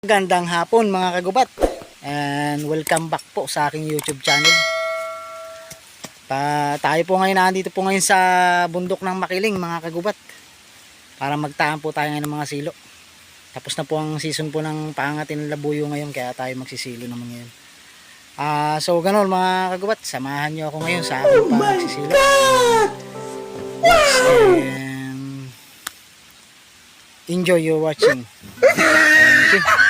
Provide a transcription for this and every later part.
Gandang hapon mga kagubat and welcome back po sa aking YouTube channel. Pa, tayo po ngayon nandito po ngayon sa bundok ng Makiling mga kagubat para magtaan po tayo ngayon ng mga silo. Tapos na po ang season po ng pangatin ng labuyo ngayon kaya tayo magsisilo naman ngayon. Ah, so ganun mga kagubat, samahan niyo ako ngayon sa aking pagsisilo. And enjoy your watching. Thank you.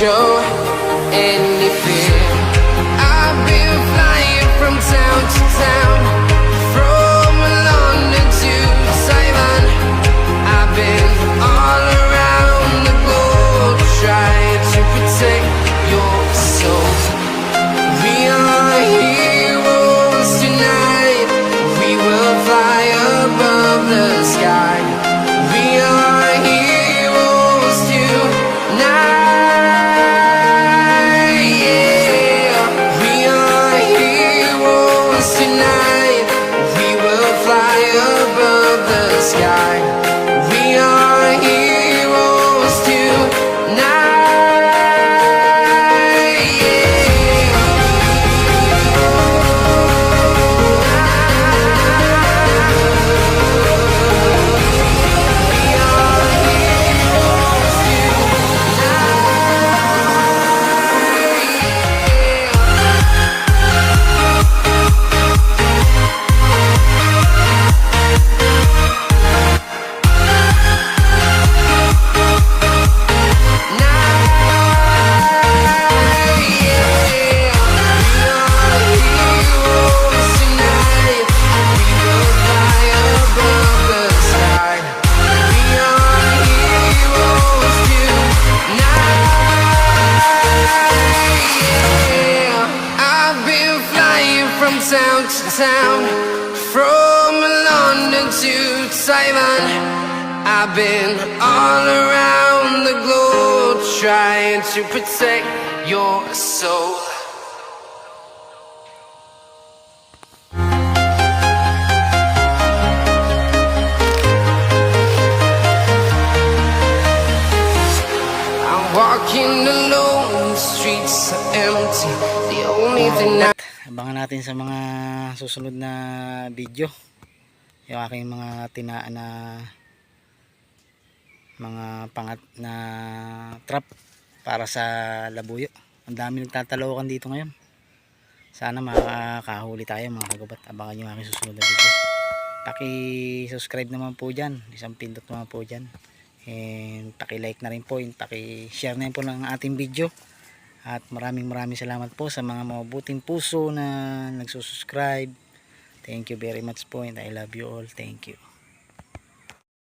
show any fear. I've been flying from town to town, town to town, from London to Taiwan. I've been all around the globe trying to protect your soul. I'm walking alone, the streets are empty. The only thing I Abangan natin sa mga susunod na video yung aking mga tinaan na mga pangat na trap para sa labuyo. Ang dami nagtatalawakan dito ngayon. Sana makakahuli tayo mga kagubat. Abangan yung aking susunod na video. Paki-subscribe naman po dyan. Isang pindot naman po dyan. And paki-like na rin po. And paki-share na rin po ng ating video. At maraming maraming salamat po sa mga mabuting puso na nagsusubscribe. Thank you very much po and I love you all. Thank you.